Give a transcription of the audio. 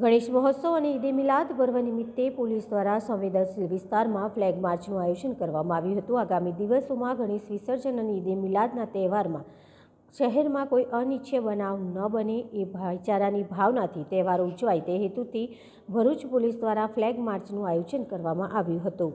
ગણેશ મહોત્સવ અને ઈદે મિલાદ પર્વ નિમિત્તે પોલીસ દ્વારા સંવેદનશીલ વિસ્તારમાં ફ્લેગ માર્ચનું આયોજન કરવામાં આવ્યું હતું. આગામી દિવસોમાં ગણેશ વિસર્જન અને ઈદે મિલાદના તહેવારમાં શહેરમાં કોઈ અનિચ્છે બનાવ ન બને એ ભાઈચારાની ભાવનાથી તહેવારો ઉજવાય તે હેતુથી ભરૂચ પોલીસ દ્વારા ફ્લેગ માર્ચનું આયોજન કરવામાં આવ્યું હતું.